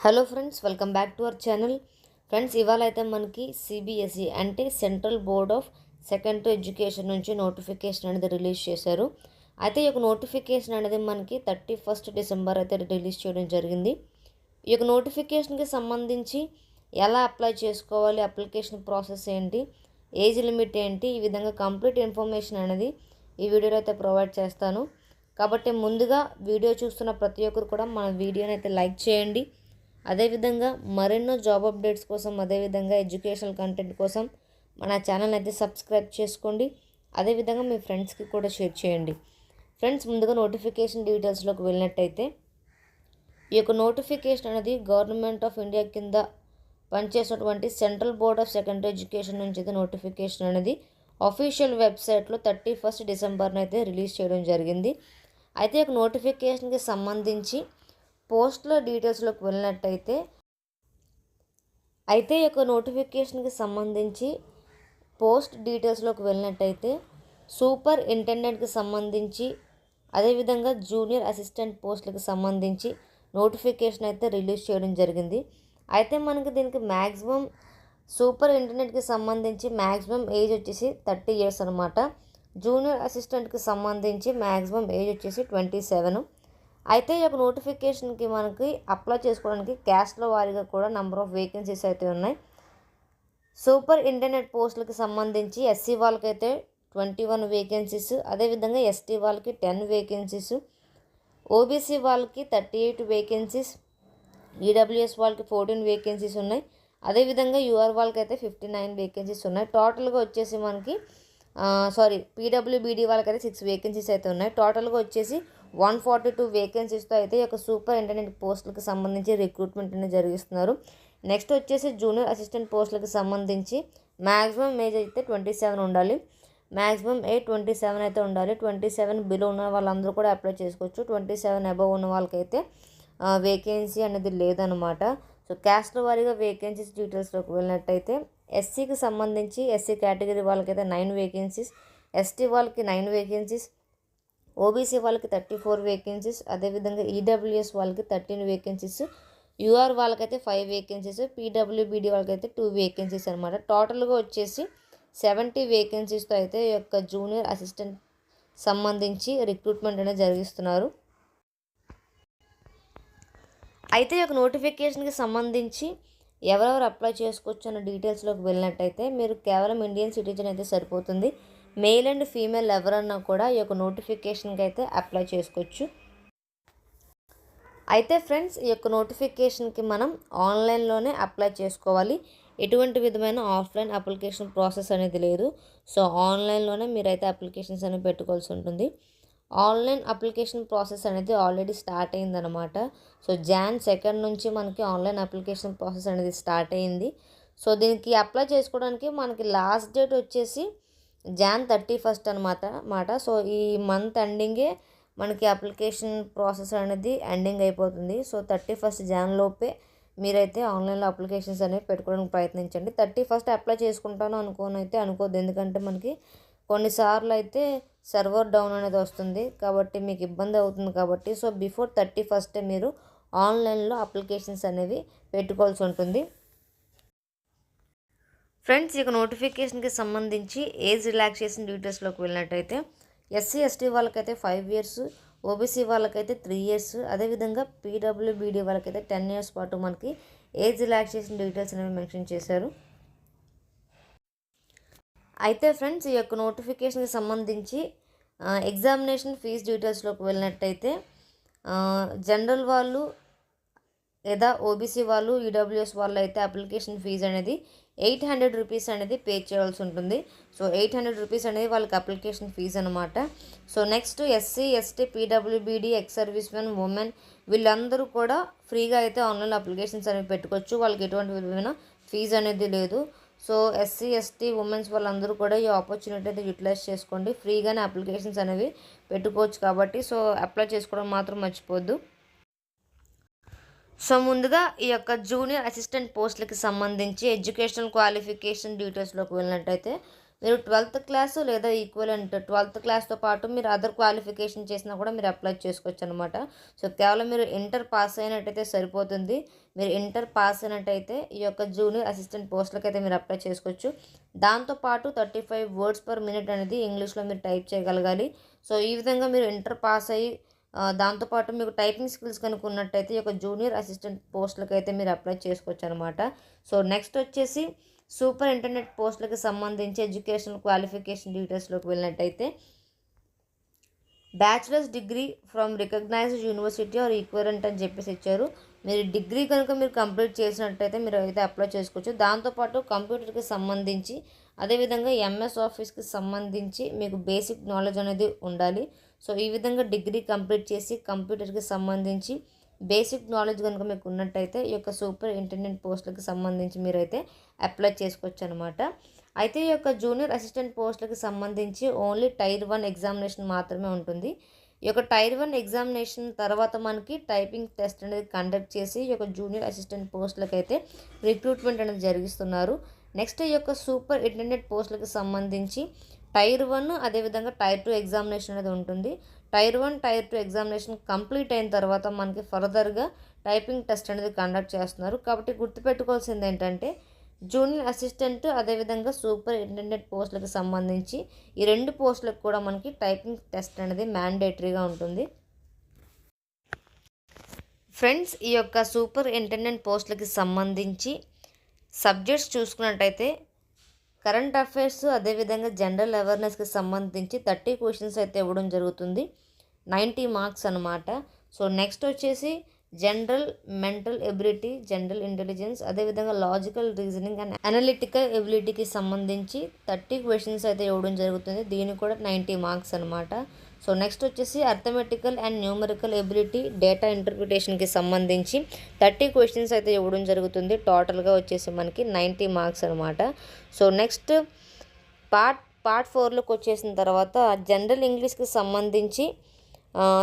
Hello friends welcome back to our channel. Friends ఇవాళ అయితే మనకి సిబిఎస్ఈ అంటే central board of secondary education నుంచి నోటిఫికేషన్ అనేది రిలీజ్ చేశారు. అయితే ఈ యొక్క నోటిఫికేషన్ అనేది మనకి థర్టీ ఫస్ట్ డిసెంబర్ అయితే రిలీజ్ చేయడం జరిగింది. ఈ యొక్క నోటిఫికేషన్కి సంబంధించి ఎలా అప్లై చేసుకోవాలి అప్లికేషన్ ప్రాసెస్ ఏంటి ఏజ్ లిమిట్ ఏంటి ఈ విధంగా కంప్లీట్ ఇన్ఫర్మేషన్ అనేది ఈ వీడియోలో అయితే ప్రొవైడ్ చేస్తాను. కాబట్టి ముందుగా వీడియో చూస్తున్న ప్రతి ఒక్కరు కూడా మన వీడియోని అయితే లైక్ చేయండి. అదేవిధంగా మరెన్నో జాబ్ అప్డేట్స్ కోసం అదేవిధంగా ఎడ్యుకేషనల్ కంటెంట్ కోసం మన ఛానల్ అయితే సబ్స్క్రైబ్ చేసుకోండి. అదేవిధంగా మీ ఫ్రెండ్స్కి కూడా షేర్ చేయండి. ఫ్రెండ్స్ ముందుగా నోటిఫికేషన్ డీటెయిల్స్లోకి వెళ్ళినట్టయితే ఈ యొక్క నోటిఫికేషన్ అనేది గవర్నమెంట్ ఆఫ్ ఇండియా కింద పనిచేసినటువంటి central board of secondary education నుంచి అయితే నోటిఫికేషన్ అనేది అఫీషియల్ వెబ్సైట్లో థర్టీ ఫస్ట్ డిసెంబర్ను అయితే రిలీజ్ చేయడం జరిగింది. అయితే ఒక నోటిఫికేషన్కి సంబంధించి పోస్టుల డీటెయిల్స్లోకి వెళ్ళినట్టయితే అయితే ఈ యొక్క నోటిఫికేషన్కి సంబంధించి పోస్ట్ డీటెయిల్స్లోకి వెళ్ళినట్టయితే సూపర్ ఇంటెండెంట్కి సంబంధించి అదేవిధంగా జూనియర్ అసిస్టెంట్ పోస్టులకు సంబంధించి నోటిఫికేషన్ అయితే రిలీజ్ చేయడం జరిగింది. అయితే మనకి దీనికి మ్యాక్సిమం సూపర్ ఇంటర్నెట్కి సంబంధించి మ్యాక్సిమం ఏజ్ వచ్చేసి థర్టీ ఇయర్స్ అనమాట జూనియర్ అసిస్టెంట్కి సంబంధించి మ్యాక్సిమం ఏజ్ వచ్చేసి ట్వంటీ సెవెన్. అయితే ఈ యొక్క నోటిఫికేషన్కి మనకి అప్లై చేసుకోవడానికి క్యాస్ట్ల వారీగా కూడా నెంబర్ ఆఫ్ వేకెన్సీస్ అయితే ఉన్నాయి. సూపర్ ఇంటర్నెట్ పోస్టులకి సంబంధించి ఎస్సీ వాళ్ళకైతే ట్వంటీ వన్ వేకెన్సీస్ అదేవిధంగా ఎస్టీ వాళ్ళకి టెన్ వేకెన్సీస్ ఓబీసీ వాళ్ళకి థర్టీ ఎయిట్ వేకెన్సీస్ ఈడబ్ల్యూఎస్ వాళ్ళకి ఫోర్టీన్ వేకెన్సీస్ ఉన్నాయి. అదేవిధంగా యూఆర్ వాళ్ళకి అయితే ఫిఫ్టీ నైన్ వేకెన్సీస్ ఉన్నాయి. టోటల్గా వచ్చేసి మనకి సారీ పీడబ్ల్యూబీడీ వాళ్ళకి అయితే సిక్స్ వేకెన్సీస్ అయితే ఉన్నాయి. టోటల్గా వచ్చేసి వన్ ఫార్టీ టూ వేకెన్సీస్తో అయితే ఈ యొక్క సూపర్ ఇంటర్నెట్ పోస్టులకు సంబంధించి రిక్రూట్మెంట్ అనేది జరిగిస్తున్నారు. నెక్స్ట్ వచ్చేసి జూనియర్ అసిస్టెంట్ పోస్టులకు సంబంధించి మ్యాక్సిమం ఏజ్ అయితే ట్వంటీ సెవెన్ ఉండాలి. మ్యాక్సిమం ఏ ట్వంటీ సెవెన్ అయితే ఉండాలి. ట్వంటీ సెవెన్ బిలో ఉన్న వాళ్ళందరూ కూడా అప్లై చేసుకోవచ్చు. ట్వంటీ సెవెన్ అబవ్ ఉన్న వాళ్ళకైతే వేకెన్సీ అనేది లేదనమాట సో క్యాస్ట్ల వారీగా వేకెన్సీస్ డీటెయిల్స్లోకి వెళ్ళినట్టయితే ఎస్సీకి సంబంధించి ఎస్సీ కేటగిరీ వాళ్ళకైతే నైన్ వేకెన్సీస్ ఎస్టీ వాళ్ళకి నైన్ వేకెన్సీస్ ఓబీసీ వాళ్ళకి థర్టీ ఫోర్ వేకెన్సీస్ అదేవిధంగా ఈడబ్ల్యూఎస్ వాళ్ళకి థర్టీన్ వేకెన్సీస్ యూఆర్ వాళ్ళకైతే ఫైవ్ వేకెన్సీస్ పీడబ్ల్యూబీడీ వాళ్ళకైతే టూ వేకెన్సీస్ అనమాట టోటల్గా వచ్చేసి సెవెంటీ వేకెన్సీస్తో అయితే ఈ యొక్క జూనియర్ అసిస్టెంట్ సంబంధించి రిక్రూట్మెంట్ అనేది జరిగిస్తున్నారు. అయితే ఈ యొక్క నోటిఫికేషన్కి సంబంధించి ఎవరెవరు అప్లై చేసుకోవచ్చు అన్న డీటెయిల్స్లోకి వెళ్ళినట్టయితే మీరు కేవలం ఇండియన్ సిటిజన్ అయితే సరిపోతుంది. మేల్ అండ్ ఫీమేల్ ఎవరన్నా కూడా ఈ యొక్క నోటిఫికేషన్కి అయితే అప్లై చేసుకోవచ్చు. అయితే ఫ్రెండ్స్ ఈ యొక్క నోటిఫికేషన్కి మనం ఆన్లైన్లోనే అప్లై చేసుకోవాలి. ఎటువంటి విధమైన ఆఫ్లైన్ అప్లికేషన్ ప్రాసెస్ అనేది లేదు. సో ఆన్లైన్లోనే మీరైతే అప్లికేషన్స్ అనేవి పెట్టుకోవాల్సి ఉంటుంది. ఆన్లైన్ అప్లికేషన్ ప్రాసెస్ అనేది ఆల్రెడీ స్టార్ట్ అయిందనమాట సో జాన్ సెకండ్ నుంచి మనకి ఆన్లైన్ అప్లికేషన్ ప్రాసెస్ అనేది స్టార్ట్ అయింది. సో దీనికి అప్లై చేసుకోవడానికి మనకి లాస్ట్ డేట్ వచ్చేసి జాన్ థర్టీ ఫస్ట్ అనమాట మాట. సో ఈ మంత్ ఎండింగే మనకి అప్లికేషన్ ప్రాసెస్ అనేది ఎండింగ్ అయిపోతుంది. సో థర్టీ ఫస్ట్ జాన్ లోపే మీరైతే ఆన్లైన్లో అప్లికేషన్స్ అనేవి పెట్టుకోవడానికి ప్రయత్నించండి. థర్టీ ఫస్ట్ అప్లై చేసుకుంటాను అనుకోని అయితే అనుకోద్దు. ఎందుకంటే మనకి కొన్నిసార్లు అయితే సర్వర్ డౌన్ అనేది వస్తుంది కాబట్టి మీకు ఇబ్బంది అవుతుంది కాబట్టి సో బిఫోర్ థర్టీ ఫస్టే మీరు ఆన్లైన్లో అప్లికేషన్స్ అనేవి పెట్టుకోవాల్సి ఉంటుంది. ఫ్రెండ్స్ ఇక నోటిఫికేషన్కి సంబంధించి ఏజ్ రిలాక్సేషన్ డీటెయిల్స్లోకి వెళ్ళినట్టయితే ఎస్సీ ఎస్టీ వాళ్ళకైతే ఫైవ్ ఇయర్స్ ఓబీసీ వాళ్ళకైతే త్రీ ఇయర్స్ అదేవిధంగా పీడబ్ల్యూబీడీ వాళ్ళకైతే టెన్ ఇయర్స్ పాటు మనకి ఏజ్ రిలాక్సేషన్ డీటెయిల్స్ అనేవి మెన్షన్ చేశారు. అయితే ఫ్రెండ్స్ ఈ యొక్క నోటిఫికేషన్కి సంబంధించి ఎగ్జామినేషన్ ఫీజ్ డీటెయిల్స్లోకి వెళ్ళినట్టయితే జనరల్ వాళ్ళు లేదా ఓబీసీ వాళ్ళు ఈడబ్ల్యూఎస్ వాళ్ళు అయితే అప్లికేషన్ ఫీజు అనేది ఎయిట్ హండ్రెడ్ రూపీస్ అనేది పే చేయాల్సి ఉంటుంది. సో ఎయిట్ హండ్రెడ్ రూపీస్ అనేది వాళ్ళకి అప్లికేషన్ ఫీజు అనమాట so next SC ST PWBD ex service men women వీళ్ళందరూ కూడా ఫ్రీగా అయితే ఆన్లైన్ అప్లికేషన్స్ అనేవి పెట్టుకోవచ్చు. వాళ్ళకి ఎటువంటి విధమైన ఫీజు అనేది లేదు. సో ఎస్సీ ఎస్టీ ఉమెన్స్ వాళ్ళందరూ కూడా ఈ ఆపర్చునిటీ అయితే యూటిలైజ్ చేసుకోండి. ఫ్రీగానే అప్లికేషన్స్ అనేవి పెట్టుకోవచ్చు కాబట్టి సో అప్లై చేసుకోవడం మాత్రం మర్చిపోద్దు సో ముందుగా ఈ యొక్క జూనియర్ అసిస్టెంట్ పోస్టులకి సంబంధించి ఎడ్యుకేషనల్ క్వాలిఫికేషన్ డీటెయిల్స్లోకి వెళ్ళినట్టయితే మీరు ట్వెల్త్ క్లాస్ లేదా ఈక్వలెంట్ ట్వెల్త్ క్లాస్తో పాటు మీరు అదర్ క్వాలిఫికేషన్ చేసినా కూడా మీరు అప్లై చేసుకోవచ్చు అనమాట సో కేవలం మీరు ఇంటర్ పాస్ అయినట్టయితే సరిపోతుంది. మీరు ఇంటర్ పాస్ అయినట్టయితే ఈ యొక్క జూనియర్ అసిస్టెంట్ పోస్టులకు అయితే మీరు అప్లై చేసుకోవచ్చు. దాంతోపాటు thirty five words per minute అనేది ఇంగ్లీష్లో మీరు టైప్ చేయగలగాలి. సో ఈ విధంగా మీరు ఇంటర్ పాస్ అయ్యి దాంతోపాటు మీకు టైపింగ్ స్కిల్స్ కనుక ఉన్నట్టయితే ఈ యొక్క జూనియర్ అసిస్టెంట్ పోస్టులకు అయితే మీరు అప్లై చేసుకోవచ్చు అనమాట సో నెక్స్ట్ వచ్చేసి సూపర్ ఇంటర్నెట్ పోస్టులకు సంబంధించి ఎడ్యుకేషనల్ క్వాలిఫికేషన్ డీటెయిల్స్లోకి వెళ్ళినట్టయితే bachelor's degree from recognised university or equivalent అని చెప్పేసి ఇచ్చారు. మీరు డిగ్రీ కనుక మీరు కంప్లీట్ చేసినట్టయితే మీరు అయితే అప్లై చేసుకోవచ్చు. దాంతోపాటు కంప్యూటర్కి సంబంధించి అదేవిధంగా ఎంఎస్ ఆఫీస్కి సంబంధించి మీకు బేసిక్ నాలెడ్జ్ అనేది ఉండాలి. సో ఈ విధంగా డిగ్రీ కంప్లీట్ చేసి కంప్యూటర్కి సంబంధించి బేసిక్ నాలెడ్జ్ కనుక మీకు ఉన్నట్టయితే ఈ యొక్క సూపర్ ఇంటర్నెట్ పోస్టులకు సంబంధించి మీరైతే అప్లై చేసుకోవచ్చు అనమాట అయితే ఈ యొక్క జూనియర్ అసిస్టెంట్ పోస్టులకు సంబంధించి ఓన్లీ టైర్ వన్ ఎగ్జామినేషన్ మాత్రమే ఉంటుంది. ఈ యొక్క టైర్ వన్ ఎగ్జామినేషన్ తర్వాత మనకి టైపింగ్ టెస్ట్ అనేది కండక్ట్ చేసి ఈ యొక్క జూనియర్ అసిస్టెంట్ పోస్టులకు అయితే రిక్రూట్మెంట్ అనేది జరిగిస్తున్నారు. నెక్స్ట్ ఈ యొక్క సూపర్ ఇంటర్నెట్ పోస్టులకు సంబంధించి టైర్ వన్ అదేవిధంగా టైర్ టూ ఎగ్జామినేషన్ అనేది ఉంటుంది. Tier one tier two examination complete అయిన తర్వాత మనకి ఫర్దర్గా టైపింగ్ టెస్ట్ అనేది కండక్ట్ చేస్తున్నారు. కాబట్టి గుర్తుపెట్టుకోవాల్సింది ఏంటంటే జూనియర్ అసిస్టెంట్ అదేవిధంగా సూపర్ ఇంటర్నెట్ పోస్టులకు సంబంధించి ఈ రెండు పోస్టులకు కూడా మనకి టైపింగ్ టెస్ట్ అనేది మ్యాండేటరీగా ఉంటుంది. ఫ్రెండ్స్ ఈ యొక్క సూపర్ ఇంటర్నెట్ పోస్టులకి సంబంధించి సబ్జెక్ట్స్ చూసుకున్నట్టయితే కరెంట్ అఫైర్స్ అదేవిధంగా జనరల్ అవేర్నెస్కి సంబంధించి థర్టీ క్వశ్చన్స్ అయితే ఇవ్వడం జరుగుతుంది. నైంటీ మార్క్స్ అనమాట సో నెక్స్ట్ వచ్చేసి general mental ability general intelligence అదేవిధంగా లాజికల్ రీజనింగ్ అండ్ అనలిటికల్ ఎబిలిటీకి సంబంధించి థర్టీ క్వశ్చన్స్ అయితే ఇవ్వడం జరుగుతుంది. దీనికి కూడా నైంటీ మార్క్స్ అనమాట సో నెక్స్ట్ వచ్చేసి arithmetical and numerical ability data ఇంటర్ప్రిటేషన్కి సంబంధించి థర్టీ క్వశ్చన్స్ అయితే ఇవ్వడం జరుగుతుంది. టోటల్గా వచ్చేసి మనకి నైంటీ మార్క్స్ అనమాట సో నెక్స్ట్ పార్ట్ పార్ట్ ఫోర్లోకి వచ్చేసిన తర్వాత జనరల్ ఇంగ్లీష్కి సంబంధించి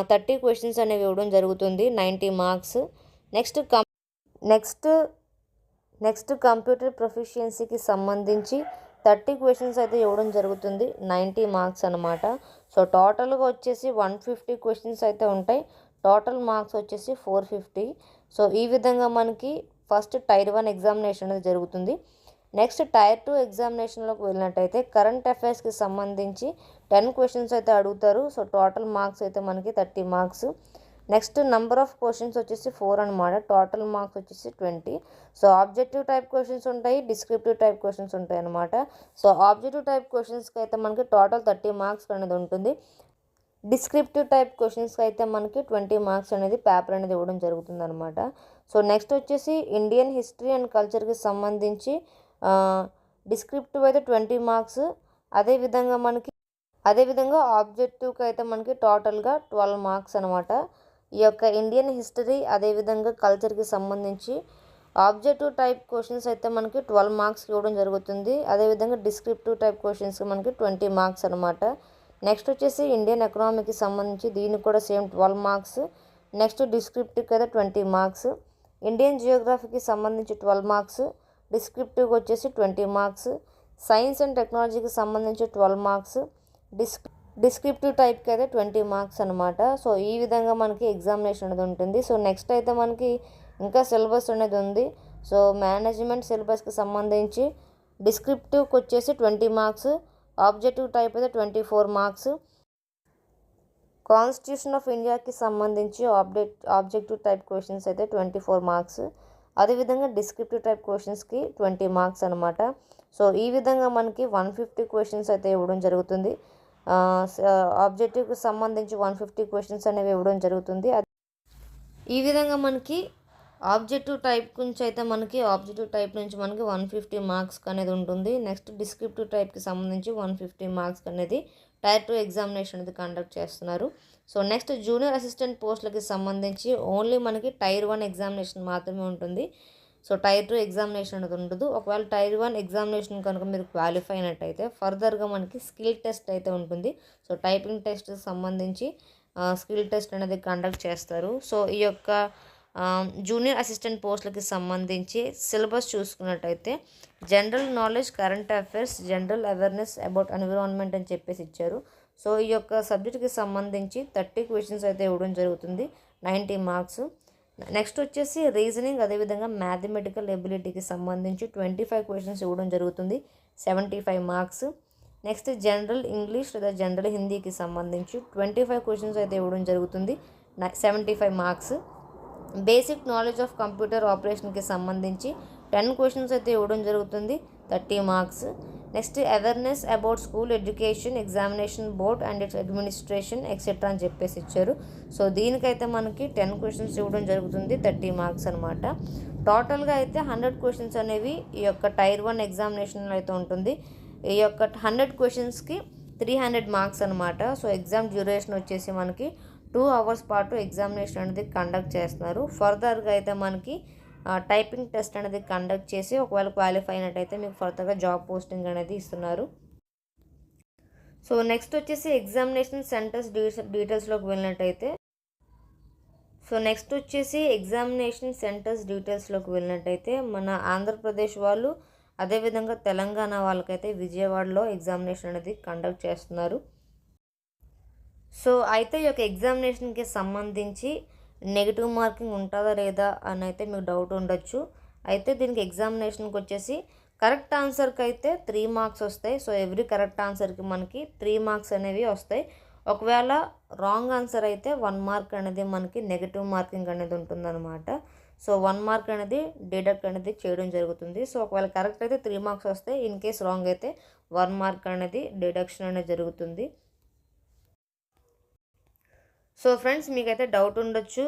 థర్టీ క్వశ్చన్స్ అనేవి ఇవ్వడం జరుగుతుంది. Ninety marks. Next com next next computer ప్రొఫిషియన్సీకి సంబంధించి థర్టీ క్వశ్చన్స్ అయితే ఇవ్వడం జరుగుతుంది. నైంటీ మార్క్స్ అనమాట సో టోటల్గా వచ్చేసి వన్ ఫిఫ్టీ క్వశ్చన్స్ అయితే ఉంటాయి. టోటల్ మార్క్స్ వచ్చేసి ఫోర్ ఫిఫ్టీ. సో ఈ విధంగా మనకి ఫస్ట్ టైర్ వన్ ఎగ్జామినేషన్ అనేది జరుగుతుంది. నెక్స్ట్ టైర్ టూ ఎగ్జామినేషన్లోకి వెళ్ళినట్టయితే కరెంట్ అఫైర్స్కి సంబంధించి టెన్ క్వశ్చన్స్ అయితే అడుగుతారు. సో టోటల్ మార్క్స్ అయితే మనకి thirty marks. Next number of questions వచ్చేసి ఫోర్ అనమాట టోటల్ మార్క్స్ వచ్చేసి twenty. So objective type questions ఉంటాయి డిస్క్రిప్టివ్ టైప్ క్వశ్చన్స్ ఉంటాయి అనమాట సో ఆబ్జెక్టివ్ టైప్ క్వశ్చన్స్కి అయితే మనకి టోటల్ థర్టీ మార్క్స్ అనేది ఉంటుంది. డిస్క్రిప్టివ్ టైప్ క్వశ్చన్స్కి అయితే మనకి ట్వంటీ మార్క్స్ అనేది పేపర్ అనేది ఇవ్వడం జరుగుతుంది అనమాట సో నెక్స్ట్ వచ్చేసి ఇండియన్ హిస్టరీ అండ్ కల్చర్కి సంబంధించి డిస్క్రిప్టివ్ అయితే ట్వంటీ మార్క్స్. అదేవిధంగా మనకి అదేవిధంగా ఆబ్జెక్టివ్కి అయితే మనకి టోటల్గా ట్వెల్వ్ మార్క్స్ అనమాట ఈ యొక్క ఇండియన్ హిస్టరీ అదేవిధంగా కల్చర్కి సంబంధించి ఆబ్జెక్టివ్ టైప్ క్వశ్చన్స్ అయితే మనకి ట్వెల్వ్ మార్క్స్ ఇవ్వడం జరుగుతుంది. అదేవిధంగా డిస్క్రిప్టివ్ టైప్ క్వశ్చన్స్కి మనకి ట్వంటీ మార్క్స్ అనమాట నెక్స్ట్ వచ్చేసి ఇండియన్ ఎకనామీకి సంబంధించి దీనికి కూడా సేమ్ ట్వెల్వ్ మార్క్స్ నెక్స్ట్ డిస్క్రిప్టివ్కి అయితే ట్వంటీ మార్క్స్ ఇండియన్ జియోగ్రఫీకి సంబంధించి ట్వెల్వ్ మార్క్స్ డిస్క్రిప్టివ్కి వచ్చేసి ట్వంటీ మార్క్స్ సైన్స్ అండ్ టెక్నాలజీకి సంబంధించి ట్వెల్వ్ మార్క్స్ డిస్క్ డిస్క్రిప్టివ్ టైప్కి అయితే ట్వంటీ మార్క్స్ అనమాట సో ఈ విధంగా మనకి ఎగ్జామినేషన్ అనేది ఉంటుంది. సో నెక్స్ట్ అయితే మనకి ఇంకా సిలబస్ అనేది ఉంది. సో మేనేజ్మెంట్ సిలబస్కి సంబంధించి డిస్క్రిప్టివ్కి వచ్చేసి ట్వంటీ మార్క్స్ ఆబ్జెక్టివ్ టైప్ అయితే twenty four marks. Constitution of ఇండియాకి సంబంధించి ఆబ్జెక్ట్ ఆబ్జెక్టివ్ టైప్ క్వశ్చన్స్ అయితే ట్వంటీ ఫోర్ మార్క్స్. అదేవిధంగా డిస్క్రిప్టివ్ టైప్ క్వశ్చన్స్కి ట్వంటీ మార్క్స్ అనమాట సో ఈ విధంగా మనకి వన్ ఫిఫ్టీ క్వశ్చన్స్ అయితే ఇవ్వడం జరుగుతుంది. ఆబ్జెక్టివ్కి సంబంధించి వన్ ఫిఫ్టీ క్వశ్చన్స్ అనేవి ఇవ్వడం జరుగుతుంది. ఈ విధంగా మనకి ఆబ్జెక్టివ్ టైప్ నుంచి అయితే మనకి ఆబ్జెక్టివ్ టైప్ నుంచి మనకి వన్ ఫిఫ్టీ మార్క్స్ అనేది ఉంటుంది. నెక్స్ట్ డిస్క్రిప్టివ్ టైప్కి సంబంధించి వన్ ఫిఫ్టీ మార్క్స్ అనేది టైర్ టూ ఎగ్జామినేషన్ అనేది కండక్ట్ చేస్తున్నారు. సో నెక్స్ట్ జూనియర్ అసిస్టెంట్ పోస్టులకి సంబంధించి ఓన్లీ మనకి టైర్ వన్ ఎగ్జామినేషన్ మాత్రమే ఉంటుంది. సో టైర్ టూ ఎగ్జామినేషన్ అనేది ఉండదు. ఒకవేళ టైర్ వన్ ఎగ్జామినేషన్ కనుక మీరు క్వాలిఫై అయినట్టయితే ఫర్దర్గా మనకి స్కిల్ టెస్ట్ అయితే ఉంటుంది. సో టైపింగ్ టెస్ట్ సంబంధించి స్కిల్ టెస్ట్ అనేది కండక్ట్ చేస్తారు. సో ఈ యొక్క జూనియర్ అసిస్టెంట్ పోస్టులకి సంబంధించి సిలబస్ చూసుకున్నట్టయితే general knowledge current affairs general awareness about environment అని చెప్పేసి ఇచ్చారు. సో ఈ యొక్క సబ్జెక్ట్కి సంబంధించి థర్టీ క్వశ్చన్స్ అయితే ఇవ్వడం జరుగుతుంది. Ninety marks. నెక్స్ట్ వచ్చేసి రీజనింగ్ అదేవిధంగా మ్యాథమెటికల్ ఎబిలిటీకి సంబంధించి ట్వంటీ ఫైవ్ క్వశ్చన్స్ ఇవ్వడం జరుగుతుంది seventy five marks. Next general English లేదా జనరల్ హిందీకి సంబంధించి ట్వంటీ ఫైవ్ క్వశ్చన్స్ అయితే ఇవ్వడం జరుగుతుంది seventy five marks. Basic knowledge of computer ఆపరేషన్కి సంబంధించి టెన్ క్వశ్చన్స్ అయితే ఇవ్వడం జరుగుతుంది thirty marks. Next awareness about school education examination board and its administration etcetera అని చెప్పేసి ఇచ్చారు. సో దీనికైతే మనకి టెన్ క్వశ్చన్స్ ఇవ్వడం జరుగుతుంది థర్టీ మార్క్స్ అనమాట టోటల్గా అయితే హండ్రెడ్ క్వశ్చన్స్ అనేవి ఈ యొక్క టైర్ వన్ ఎగ్జామినేషన్లో అయితే ఉంటుంది. ఈ యొక్క హండ్రెడ్ క్వశ్చన్స్కి త్రీ హండ్రెడ్ మార్క్స్ అనమాట సో ఎగ్జామ్ డ్యూరేషన్ వచ్చేసి మనకి టూ అవర్స్ పాటు ఎగ్జామినేషన్ అనేది కండక్ట్ చేస్తున్నారు. ఫర్దర్గా అయితే మనకి టైపింగ్ టెస్ట్ అనేది కండక్ట్ చేసి ఒకవేళ క్వాలిఫై అయినట్టయితే మీకు ఫర్దర్గా జాబ్ పోస్టింగ్ అనేది ఇస్తున్నారు. సో నెక్స్ట్ వచ్చేసి ఎగ్జామినేషన్ సెంటర్స్ డీటెయిల్స్లోకి వెళ్ళినట్టయితే సో నెక్స్ట్ వచ్చేసి ఎగ్జామినేషన్ సెంటర్స్ డీటెయిల్స్లోకి వెళ్ళినట్టయితే మన ఆంధ్రప్రదేశ్ వాళ్ళు అదేవిధంగా తెలంగాణ వాళ్ళకైతే విజయవాడలో ఎగ్జామినేషన్ అనేది కండక్ట్ చేస్తున్నారు. సో అయితే ఈ యొక్క ఎగ్జామినేషన్కి సంబంధించి నెగిటివ్ మార్కింగ్ ఉంటుందా లేదా అని అయితే మీకు డౌట్ ఉండొచ్చు. అయితే దీనికి ఎగ్జామినేషన్కి వచ్చేసి కరెక్ట్ ఆన్సర్కి అయితే త్రీ మార్క్స్ వస్తాయి. సో ఎవ్రీ కరెక్ట్ ఆన్సర్కి మనకి త్రీ మార్క్స్ అనేవి వస్తాయి. ఒకవేళ రాంగ్ ఆన్సర్ అయితే వన్ మార్క్ అనేది మనకి నెగిటివ్ మార్కింగ్ అనేది ఉంటుందన్నమాట. సో వన్ మార్క్ అనేది డిడక్ట్ అనేది చేయడం జరుగుతుంది. సో ఒకవేళ కరెక్ట్ అయితే త్రీ మార్క్స్ వస్తాయి. ఇన్ కేస్ రాంగ్ అయితే వన్ మార్క్ అనేది డిడక్షన్ అనేది జరుగుతుంది. సో ఫ్రెండ్స్ మీకైతే డౌట్ ఉండొచ్చు.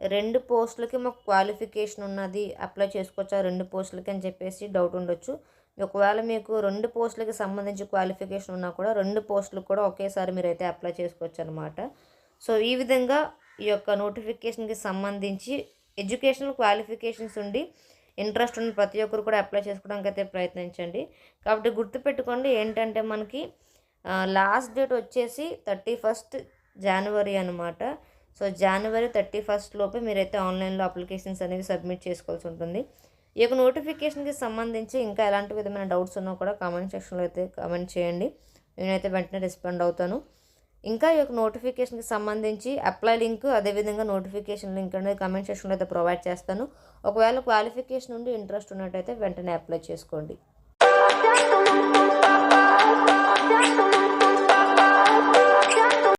రెండు పోస్టులకి మాకు క్వాలిఫికేషన్ ఉన్నది అప్లై చేసుకోవచ్చా? రెండు పోస్టులకి అని చెప్పేసి డౌట్ ఉండొచ్చు. ఒకవేళ మీకు రెండు పోస్టులకి సంబంధించి క్వాలిఫికేషన్ ఉన్నా కూడా రెండు పోస్టులకు కూడా ఒకేసారి మీరు అయితే అప్లై చేసుకోవచ్చు అనమాట సో ఈ విధంగా ఈ యొక్క నోటిఫికేషన్కి సంబంధించి ఎడ్యుకేషనల్ క్వాలిఫికేషన్స్ ఉండి ఇంట్రెస్ట్ ఉన్న ప్రతి ఒక్కరు కూడా అప్లై చేసుకోవడానికి అయితే ప్రయత్నించండి. కాబట్టి గుర్తుపెట్టుకోండి ఏంటంటే మనకి లాస్ట్ డేట్ వచ్చేసి థర్టీ ఫస్ట్ జనవరి అనమాట సో జనవరి థర్టీ ఫస్ట్ లోపే మీరైతే ఆన్లైన్లో అప్లికేషన్స్ అనేవి సబ్మిట్ చేసుకోవాల్సి ఉంటుంది. ఈ యొక్క నోటిఫికేషన్కి సంబంధించి ఇంకా ఎలాంటి విధమైన డౌట్స్ ఉన్నా కూడా కామెంట్ సెక్షన్లో అయితే కామెంట్ చేయండి. నేనైతే వెంటనే రెస్పాండ్ అవుతాను. ఇంకా ఈ యొక్క నోటిఫికేషన్కి సంబంధించి అప్లై లింక్ అదేవిధంగా నోటిఫికేషన్ లింక్ అనేది కామెంట్ సెక్షన్లో అయితే ప్రొవైడ్ చేస్తాను. ఒకవేళ క్వాలిఫికేషన్ నుండి ఇంట్రెస్ట్ ఉన్నట్టయితే వెంటనే అప్లై చేసుకోండి.